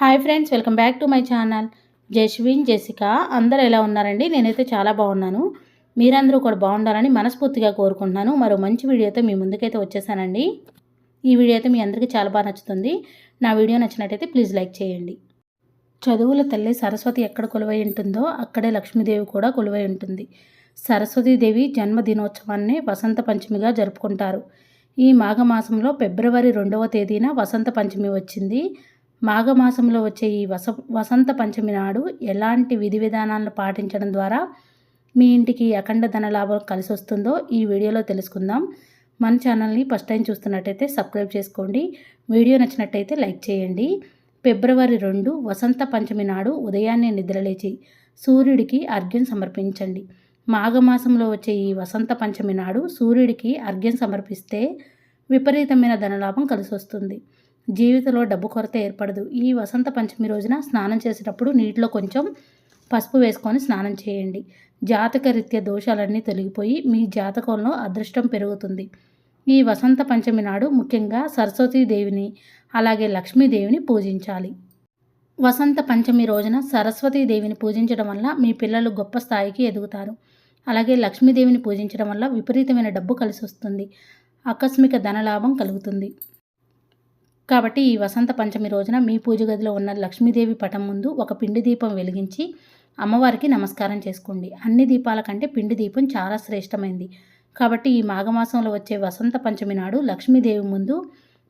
Hi friends welcome back to my channel. Jaswin Jessica అందరు ఎలా ఉన్నారండి? నేనైతే చాలా బాగున్నాను. మీరందరూ కూడా బాగుండాలని మనస్ఫూర్తిగా కోరుకుంటున్నాను. మరో మంచి వీడియోతో మీ ముందుకైతే వచ్చేసానండి. ఈ వీడియో అయితే మీ అందరికీ చాలా బాగా నచ్చుతుంది. నా వీడియో నచ్చినట్టయితే ప్లీజ్ లైక్ చేయండి. చదువుల తల్లి సరస్వతి ఎక్కడ కొలువై ఉంటుందో అక్కడే లక్ష్మీదేవి కూడా కొలువై ఉంటుంది. సరస్వతీదేవి జన్మదినోత్సవాన్ని వసంత పంచమిగా జరుపుకుంటారు. ఈ మాఘమాసంలో ఫిబ్రవరి రెండవ తేదీన వసంత పంచమి వచ్చింది. మాఘమాసంలో వచ్చే ఈ వస వసంత పంచమి నాడు ఎలాంటి విధి విధానాలను పాటించడం ద్వారా మీ ఇంటికి అఖండ ధనలాభం కలిసి వస్తుందో ఈ వీడియోలో తెలుసుకుందాం. మన ఛానల్ని ఫస్ట్ టైం చూస్తున్నట్టయితే సబ్స్క్రైబ్ చేసుకోండి. వీడియో నచ్చినట్టయితే లైక్ చేయండి. ఫిబ్రవరి రెండు వసంత పంచమి నాడు ఉదయాన్నే నిద్రలేచి సూర్యుడికి అర్ఘ్యం సమర్పించండి. మాఘమాసంలో వచ్చే ఈ వసంత పంచమి నాడు సూర్యుడికి అర్ఘ్యం సమర్పిస్తే విపరీతమైన ధనలాభం కలిసి వస్తుంది. జీవితంలో డబ్బు కొరత ఏర్పడదు. ఈ వసంత పంచమి రోజున స్నానం చేసేటప్పుడు నీటిలో కొంచెం పసుపు వేసుకొని స్నానం చేయండి. జాతక రీత్యా దోషాలన్నీ తొలగిపోయి మీ జాతకంలో అదృష్టం పెరుగుతుంది. ఈ వసంత పంచమి నాడు ముఖ్యంగా సరస్వతీదేవిని అలాగే లక్ష్మీదేవిని పూజించాలి. వసంత పంచమి రోజున సరస్వతీదేవిని పూజించడం వల్ల మీ పిల్లలు గొప్ప స్థాయికి ఎదుగుతారు. అలాగే లక్ష్మీదేవిని పూజించడం వల్ల విపరీతమైన డబ్బు కలిసి వస్తుంది ఆకస్మిక ధనలాభం కలుగుతుంది. కాబట్టి ఈ వసంత పంచమి రోజున మీ పూజ గదిలో ఉన్న లక్ష్మీదేవి పటం ముందు ఒక పిండి దీపం వెలిగించి అమ్మవారికి నమస్కారం చేసుకోండి. అన్ని దీపాల కంటే పిండి దీపం చాలా శ్రేష్టమైంది. కాబట్టి ఈ మాఘమాసంలో వచ్చే వసంత పంచమి నాడు లక్ష్మీదేవి ముందు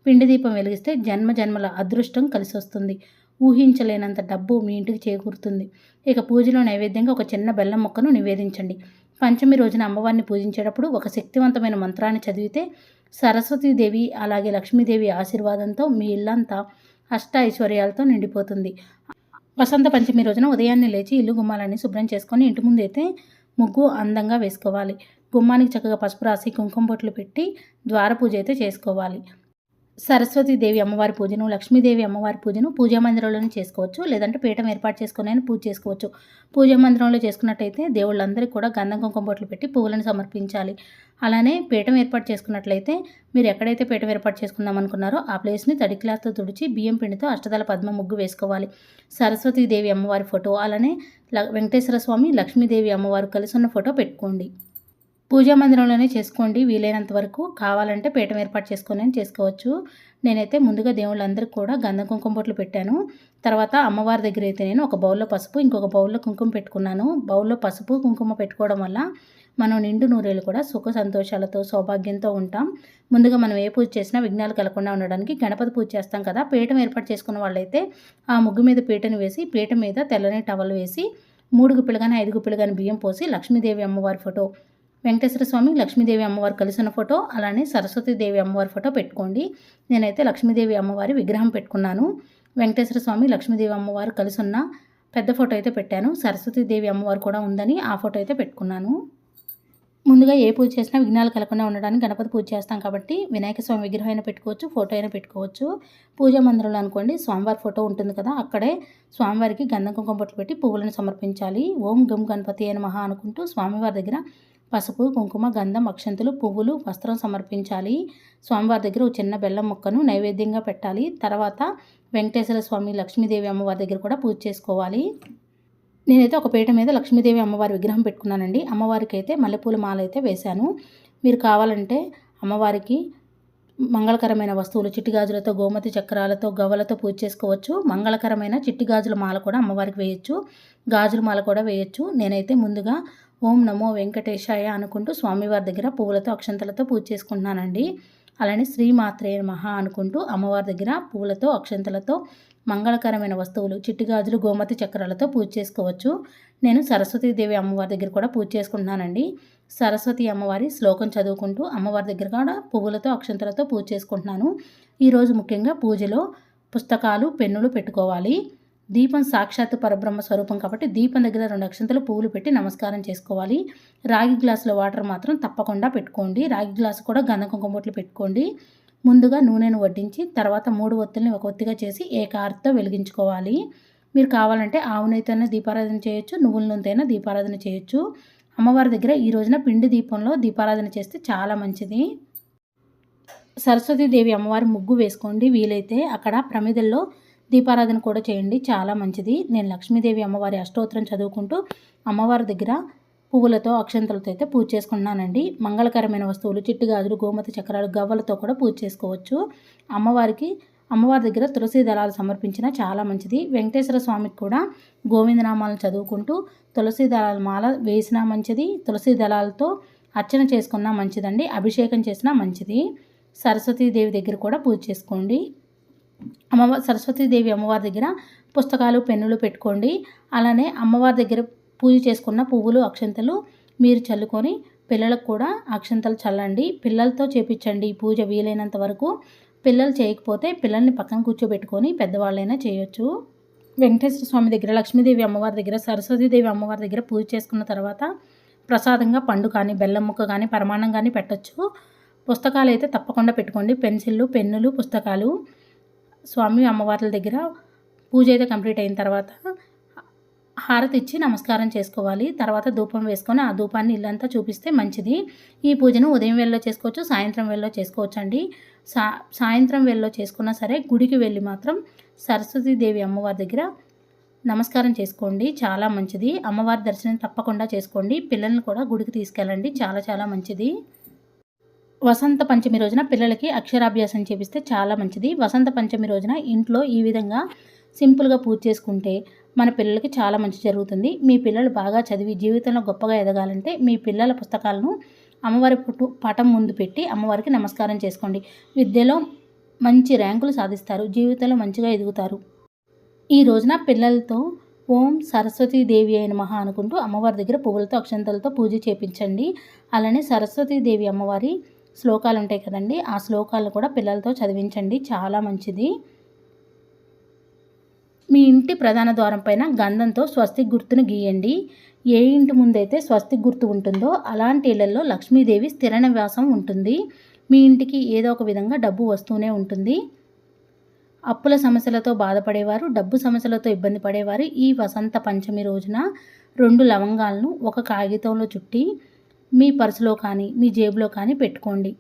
పిండి దీపం వెలిగిస్తే జన్మ జన్మల అదృష్టం కలిసి వస్తుంది. ఊహించలేనంత డబ్బు మీ ఇంటికి చేకూరుతుంది. ఇక పూజలో నైవేద్యంగా ఒక చిన్న బెల్లం మొక్కను నివేదించండి. పంచమి రోజున అమ్మవారిని పూజించేటప్పుడు ఒక శక్తివంతమైన మంత్రాన్ని చదివితే సరస్వతీదేవి అలాగే లక్ష్మీదేవి ఆశీర్వాదంతో మీ ఇల్లంతా అష్ట ఐశ్వర్యాలతో నిండిపోతుంది. వసంత పంచమి రోజున ఉదయాన్నే లేచి ఇల్లు గుమ్మాలన్నీ శుభ్రం చేసుకొని ఇంటి ముందు అయితే ముగ్గు అందంగా వేసుకోవాలి. గుమ్మానికి చక్కగా పసుపు రాసి కుంకుమ బొట్లు పెట్టి ద్వార పూజ అయితే చేసుకోవాలి. సరస్వతీదేవి అమ్మవారి పూజను లక్ష్మీదేవి అమ్మవారి పూజను పూజా మందిరంలోనే చేసుకోవచ్చు లేదంటే పీఠం ఏర్పాటు చేసుకుని పూజ చేసుకోవచ్చు. పూజా మందిరంలో చేసుకున్నట్టయితే దేవుళ్ళందరికీ కూడా గంధం కుంకుమ బొట్లు పెట్టి పువ్వులను సమర్పించాలి. అలానే పీఠం ఏర్పాటు చేసుకున్నట్లయితే మీరు ఎక్కడైతే పీఠం ఏర్పాటు చేసుకుందాం అనుకున్నారో ఆ ప్లేస్ని తడి క్లాత్తో తుడిచి బియ్యం పిండితో అష్టదళ పద్మ ముగ్గు వేసుకోవాలి. సరస్వతీదేవి అమ్మవారి ఫోటో అలానే వెంకటేశ్వర స్వామి లక్ష్మీదేవి అమ్మవారు కలిసి ఉన్న ఫోటో పెట్టుకోండి. పూజా మందిరంలోనే చేసుకోండి వీలైనంత వరకు. కావాలంటే పీఠం ఏర్పాటు చేసుకొని చేసుకోవచ్చు. నేనైతే ముందుగా దేవుళ్ళందరికీ కూడా గంధం కుంకుమ బొట్లు పెట్టాను. తర్వాత అమ్మవారి దగ్గర అయితే నేను ఒక బౌల్లో పసుపు ఇంకొక బౌల్లో కుంకుమ పెట్టుకున్నాను. బౌల్లో పసుపు కుంకుమ పెట్టుకోవడం వల్ల మనం నిండు నూరేళ్ళు కూడా సుఖ సంతోషాలతో సౌభాగ్యంతో ఉంటాం. ముందుగా మనం ఏ పూజ చేసినా విఘ్నాలు కలగకుండా ఉండడానికి గణపతి పూజ చేస్తాం కదా. పీఠం ఏర్పాటు చేసుకున్న వాళ్ళైతే ఆ ముగ్గు మీద పీటను వేసి పీట మీద తెల్లని టవల్ వేసి మూడు గుప్పిలు కానీ ఐదు గుప్పిలు కానీ బియ్యం పోసి లక్ష్మీదేవి అమ్మవారి ఫోటో వెంకటేశ్వర స్వామి లక్ష్మీదేవి అమ్మవారు కలిసిన ఫోటో అలానే సరస్వతీదేవి అమ్మవారి ఫోటో పెట్టుకోండి. నేనైతే లక్ష్మీదేవి అమ్మవారి విగ్రహం పెట్టుకున్నాను. వెంకటేశ్వర స్వామి లక్ష్మీదేవి అమ్మవారు కలిసి ఉన్న పెద్ద ఫోటో అయితే పెట్టాను. సరస్వతీదేవి అమ్మవారు కూడా ఉందని ఆ ఫోటో అయితే పెట్టుకున్నాను. ముందుగా ఏ పూజ చేసినా విఘ్నాలు కలగకుండా ఉండడానికి గణపతి పూజ చేస్తాం కాబట్టి వినాయక స్వామి విగ్రహం అయినా పెట్టుకోవచ్చు ఫోటో అయినా పెట్టుకోవచ్చు. పూజా మందిరంలో అనుకోండి స్వామివారి ఫోటో ఉంటుంది కదా అక్కడే స్వామివారికి గంధం కుంకుమ బొట్లు పెట్టి పువ్వులను సమర్పించాలి. ఓం గం గణపతి అయిన మహా అనుకుంటూ స్వామివారి దగ్గర పసుపు కుంకుమ గంధం అక్షంతులు పువ్వులు వస్త్రం సమర్పించాలి. స్వామివారి దగ్గర ఒక చిన్న బెల్లం ముక్కను నైవేద్యంగా పెట్టాలి. తర్వాత వెంకటేశ్వర స్వామి లక్ష్మీదేవి అమ్మవారి దగ్గర కూడా పూజ చేసుకోవాలి. నేనైతే ఒక పీట మీద లక్ష్మీదేవి అమ్మవారి విగ్రహం పెట్టుకున్నానండి. అమ్మవారికి అయితే మల్లెపూల మాల అయితే వేశాను. మీరు కావాలంటే అమ్మవారికి మంగళకరమైన వస్తువులు చిట్టి గాజులతో గోమతి చక్రాలతో గవ్వలతో పూజ చేసుకోవచ్చు. మంగళకరమైన చిట్టి గాజుల మాల కూడా అమ్మవారికి వేయచ్చు. గాజుల మాల కూడా వేయచ్చు. నేనైతే ముందుగా ఓం నమో వెంకటేశాయ అనుకుంటూ స్వామివారి దగ్గర పువ్వులతో అక్షంతలతో పూజ చేసుకుంటున్నానండి. అలానే శ్రీమాత్రే మహా అనుకుంటూ అమ్మవారి దగ్గర పువ్వులతో అక్షంతలతో మంగళకరమైన వస్తువులు చిట్టి గాజులు గోమతి చక్రాలతో పూజ చేసుకోవచ్చు. నేను సరస్వతీదేవి అమ్మవారి దగ్గర కూడా పూజ చేసుకుంటున్నానండి. సరస్వతి అమ్మవారి శ్లోకం చదువుకుంటూ అమ్మవారి దగ్గర కూడా పువ్వులతో అక్షంతలతో పూజ చేసుకుంటున్నాను. ఈరోజు ముఖ్యంగా పూజలో పుస్తకాలు పెన్నులు పెట్టుకోవాలి. దీపం సాక్షాత్ పరబ్రహ్మ స్వరూపం కాబట్టి దీపం దగ్గర రెండు అక్షంతలు పువ్వులు పెట్టి నమస్కారం చేసుకోవాలి. రాగి గ్లాసులో వాటర్ మాత్రం తప్పకుండా పెట్టుకోండి. రాగి గ్లాసు కూడా గంధ కుంకుమొట్లు పెట్టుకోండి. ముందుగా నూనెను వడ్డించి తర్వాత మూడు ఒత్తుల్ని ఒక ఒత్తిగా చేసి ఏకార్తో వెలిగించుకోవాలి. మీరు కావాలంటే ఆవు నెయ్యితోనే దీపారాధన చేయొచ్చు నువ్వుల నూనెతోనే దీపారాధన చేయొచ్చు. అమ్మవారి దగ్గర ఈ రోజున పిండి దీపంలో దీపారాధన చేస్తే చాలా మంచిది. సరస్వతీదేవి అమ్మవారి ముగ్గు వేసుకోండి. వీలైతే అక్కడ ప్రమిదల్లో దీపారాధన కూడా చేయండి. చాలా మంచిది. నేను లక్ష్మీదేవి అమ్మవారి అష్టోత్తరం చదువుకుంటూ అమ్మవారి దగ్గర పువ్వులతో అక్షంతలతో అయితే పూజ చేసుకున్నానండి మంగళకరమైన వస్తువులు చిట్టు గాజులు గోమతి చక్రాలు గవ్వలతో కూడా పూజ చేసుకోవచ్చు. అమ్మవారికి అమ్మవారి దగ్గర తులసి దళాలు సమర్పించిన చాలా మంచిది. వెంకటేశ్వర స్వామికి కూడా గోవిందనామాలను చదువుకుంటూ తులసి దళాల మాల వేసినా మంచిది. తులసి దళాలతో అర్చన చేసుకున్నా మంచిదండి. అభిషేకం చేసినా మంచిది. సరస్వతీదేవి దగ్గర కూడా పూజ చేసుకోండి. అమ్మవారి సరస్వతీదేవి అమ్మవారి దగ్గర పుస్తకాలు పెన్నులు పెట్టుకోండి. అలానే అమ్మవారి దగ్గర పూజ చేసుకున్న పువ్వులు అక్షంతలు మీరు చల్లుకొని పిల్లలకు కూడా అక్షంతలు చల్లండి. పిల్లలతో చేపించండి పూజ వీలైనంత వరకు. పిల్లలు చేయకపోతే పిల్లల్ని పక్కన కూర్చోబెట్టుకొని పెద్దవాళ్ళైనా చేయొచ్చు. వెంకటేశ్వర స్వామి దగ్గర లక్ష్మీదేవి అమ్మవారి దగ్గర సరస్వతీదేవి అమ్మవారి దగ్గర పూజ చేసుకున్న తర్వాత ప్రసాదంగా పండు కానీ బెల్లం ముక్క కానీ పరమాణం కానీ పెట్టచ్చు. పుస్తకాలు అయితే తప్పకుండా పెట్టుకోండి. పెన్సిళ్ళు పెన్నులు పుస్తకాలు స్వామి అమ్మవార్ల దగ్గర పూజ అయితే కంప్లీట్ అయిన తర్వాత హారతి ఇచ్చి నమస్కారం చేసుకోవాలి. తర్వాత ధూపం వేసుకొని ఆ ధూపాన్ని ఇల్లంతా చూపిస్తే మంచిది. ఈ పూజను ఉదయం వేళలో చేసుకోవచ్చు సాయంత్రం వేళలో చేసుకోవచ్చు అండి సా సాయంత్రం వేళలో చేసుకున్నా సరే గుడికి వెళ్ళి మాత్రం సరస్వతీదేవి అమ్మవారి దగ్గర నమస్కారం చేసుకోండి. చాలా మంచిది. అమ్మవారి దర్శనం తప్పకుండా చేసుకోండి. పిల్లల్ని కూడా గుడికి తీసుకెళ్ళండి. చాలా చాలా మంచిది. వసంత పంచమి రోజున పిల్లలకి అక్షరాభ్యాసం చేపిస్తే చాలా మంచిది. వసంత పంచమి రోజున ఇంట్లో ఈ విధంగా సింపుల్గా పూజ చేసుకుంటే మన పిల్లలకి చాలా మంచి జరుగుతుంది. మీ పిల్లలు బాగా చదివి జీవితంలో గొప్పగా ఎదగాలంటే మీ పిల్లల పుస్తకాలను అమ్మవారి పుట్టు పటం ముందు పెట్టి అమ్మవారికి నమస్కారం చేసుకోండి. విద్యలో మంచి ర్యాంకులు సాధిస్తారు. జీవితంలో మంచిగా ఎదుగుతారు. ఈ రోజున పిల్లలతో ఓం సరస్వతీదేవి అయిన మహా అనుకుంటూ అమ్మవారి దగ్గర పువ్వులతో అక్షంతలతో పూజ చేపించండి. అలానే సరస్వతీదేవి అమ్మవారి శ్లోకాలు ఉంటాయి కదండి. ఆ శ్లోకాలను కూడా పిల్లలతో చదివించండి. చాలా మంచిది. మీ ఇంటి ప్రధాన ద్వారం పైన గంధంతో స్వస్తి గుర్తును గీయండి. ఏ ఇంటి ముందైతే స్వస్తిక్ గుర్తు ఉంటుందో అలాంటి ఇళ్ళలో లక్ష్మీదేవి స్థిర నివాసం ఉంటుంది. మీ ఇంటికి ఏదో ఒక విధంగా డబ్బు వస్తూనే ఉంటుంది. అప్పుల సమస్యలతో బాధపడేవారు డబ్బు సమస్యలతో ఇబ్బంది పడేవారు ఈ వసంత పంచమి రోజున రెండు లవంగాలను ఒక కాగితంలో చుట్టి మీ పర్సులో కానీ మీ జేబులో కానీ పెట్టుకోండి.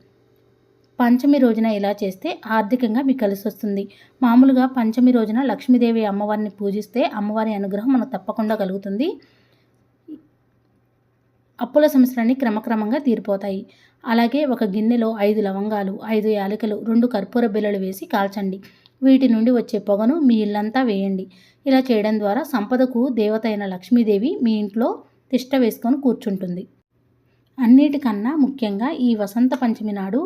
పంచమి రోజున ఇలా చేస్తే ఆర్థికంగా మీకు కలిసి వస్తుంది. మామూలుగా పంచమి రోజున లక్ష్మీదేవి అమ్మవారిని పూజిస్తే అమ్మవారి అనుగ్రహం మనకు తప్పకుండా కలుగుతుంది. అప్పుల సమస్యలన్నీ క్రమక్రమంగా తీరిపోతాయి. అలాగే ఒక గిన్నెలో ఐదు లవంగాలు ఐదు యాలకులు రెండు కర్పూర బిల్లలు వేసి కాల్చండి. వీటి నుండి వచ్చే పొగను మీ ఇల్లంతా వేయండి. ఇలా చేయడం ద్వారా సంపదకు దేవత అయిన లక్ష్మీదేవి మీ ఇంట్లో తిష్ట వేసుకొని కూర్చుంటుంది. అన్నిటికన్నా ముఖ్యంగా ఈ వసంత పంచమి నాడు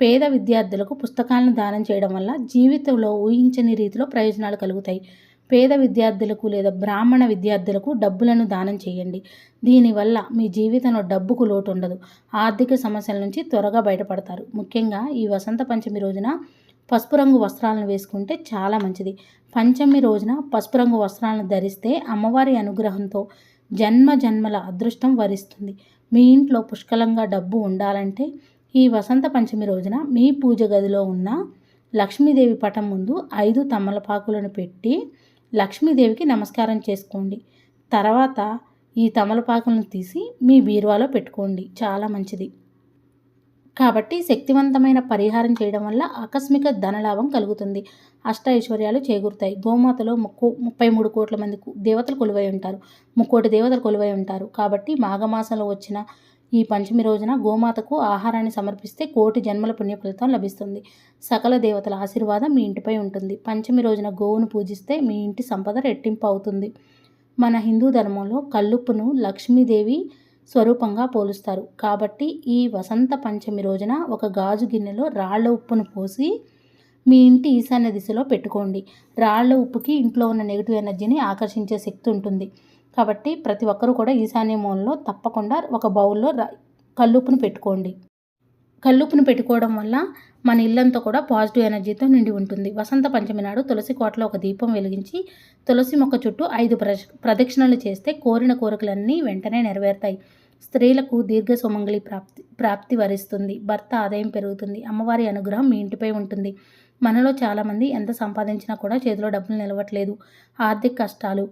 పేద విద్యార్థులకు పుస్తకాలను దానం చేయడం వల్ల జీవితంలో ఊహించని రీతిలో ప్రయోజనాలు కలుగుతాయి. పేద విద్యార్థులకు లేదా బ్రాహ్మణ విద్యార్థులకు డబ్బులను దానం చేయండి. దీనివల్ల మీ జీవితంలో డబ్బుకు లోటు ఉండదు. ఆర్థిక సమస్యల నుంచి త్వరగా బయటపడతారు. ముఖ్యంగా ఈ వసంత పంచమి రోజున పసుపు రంగు వస్త్రాలను వేసుకుంటే చాలా మంచిది. పంచమి రోజున పసుపు రంగు వస్త్రాలను ధరిస్తే అమ్మవారి అనుగ్రహంతో జన్మ జన్మల అదృష్టం వరిస్తుంది. మీ ఇంట్లో పుష్కలంగా డబ్బు ఉండాలంటే ఈ వసంత పంచమి రోజున మీ పూజ గదిలో ఉన్న లక్ష్మీదేవి పటం ముందు ఐదు తమలపాకులను పెట్టి లక్ష్మీదేవికి నమస్కారం చేసుకోండి. తర్వాత ఈ తమలపాకులను తీసి మీ బీరువాలో పెట్టుకోండి. చాలా మంచిది. కాబట్టి శక్తివంతమైన పరిహారం చేయడం వల్ల ఆకస్మిక ధనలాభం కలుగుతుంది. అష్ట ఐశ్వర్యాలు చేకూరుతాయి. గోమాతలో ముక్కు ముప్పై మూడు కోట్ల మంది దేవతలు కొలువై ఉంటారు. ముక్కోటి దేవతలు కొలువై ఉంటారు. కాబట్టి మాఘమాసంలో వచ్చిన ఈ పంచమి రోజున గోమాతకు ఆహారాన్ని సమర్పిస్తే కోటి జన్మల పుణ్య ఫలితం లభిస్తుంది. సకల దేవతల ఆశీర్వాదం మీ ఇంటిపై ఉంటుంది. పంచమి రోజున గోవును పూజిస్తే మీ ఇంటి సంపద రెట్టింపు అవుతుంది. మన హిందూ ధర్మంలో కల్లుప్పును లక్ష్మీదేవి స్వరూపంగా పోలుస్తారు. కాబట్టి ఈ వసంత పంచమి రోజున ఒక గాజు గిన్నెలో రాళ్ళ ఉప్పును పోసి మీ ఇంటి ఈశాన్య దిశలో పెట్టుకోండి. రాళ్ళ ఉప్పుకి ఇంట్లో ఉన్న నెగిటివ్ ఎనర్జీని ఆకర్షించే శక్తి ఉంటుంది. కాబట్టి ప్రతి ఒక్కరూ కూడా ఈశాన్య మూలలో తప్పకుండా ఒక బౌల్లో కల్లుప్పును పెట్టుకోండి. కల్లుప్పును పెట్టుకోవడం వల్ల మన ఇల్లంతా కూడా పాజిటివ్ ఎనర్జీతో నిండి ఉంటుంది. వసంత పంచమి నాడు తులసి కోటలో ఒక దీపం వెలిగించి తులసి మొక్క చుట్టూ ఐదు ప్రదక్షిణలు చేస్తే కోరిన కోరికలన్నీ వెంటనే నెరవేరుతాయి. స్త్రీలకు దీర్ఘ సుమంగళి ప్రాప్తి ప్రాప్తి వరిస్తుంది. భర్త ఆదాయం పెరుగుతుంది. అమ్మవారి అనుగ్రహం మీ ఇంటిపై ఉంటుంది. మనలో చాలామంది ఎంత సంపాదించినా కూడా చేతిలో డబ్బులు నిలవట్లేదు. ఆర్థిక కష్టాలు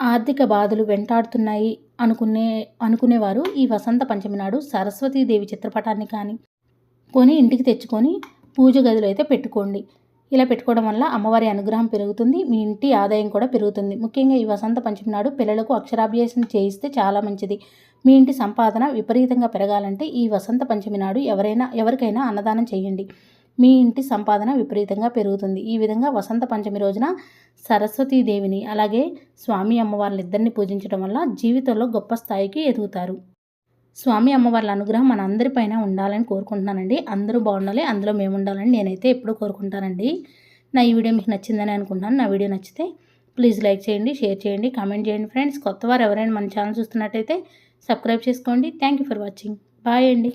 ఆర్థిక బాధలు వెంటాడుతున్నాయి అనుకునే అనుకునేవారు ఈ వసంత పంచమి నాడు సరస్వతీదేవి చిత్రపటాన్ని కానీ కొని ఇంటికి తెచ్చుకొని పూజ గదిలో అయితే పెట్టుకోండి. ఇలా పెట్టుకోవడం వల్ల అమ్మవారి అనుగ్రహం పెరుగుతుంది మీ ఇంటి ఆదాయం కూడా పెరుగుతుంది. ముఖ్యంగా ఈ వసంత పంచమి నాడు పిల్లలకు అక్షరాభ్యాసం చేయిస్తే చాలా మంచిది. మీ ఇంటి సంపాదన విపరీతంగా పెరగాలంటే ఈ వసంత పంచమి నాడు ఎవరైనా ఎవరికైనా అన్నదానం చేయండి. మీ ఇంటి సంపాదన విపరీతంగా పెరుగుతుంది. ఈ విధంగా వసంత పంచమి రోజున సరస్వతీదేవిని అలాగే స్వామి అమ్మవార్లిద్దరిని పూజించడం వల్ల జీవితంలో గొప్ప స్థాయికి ఎదుగుతారు. స్వామి అమ్మవార్ల అనుగ్రహం మన అందరిపైన ఉండాలని కోరుకుంటున్నానండి. అందరూ బాగుండాలి అందులో మేము ఉండాలని నేనైతే ఎప్పుడూ కోరుకుంటానండి. నా ఈ వీడియో మీకు నచ్చిందని అనుకుంటున్నాను. నా వీడియో నచ్చితే ప్లీజ్ లైక్ చేయండి షేర్ చేయండి కామెంట్ చేయండి ఫ్రెండ్స్. కొత్త వారు ఎవరైనా మన ఛానల్ చూస్తున్నట్టయితే సబ్స్క్రైబ్ చేసుకోండి. Thank you for watching. Bye అండి.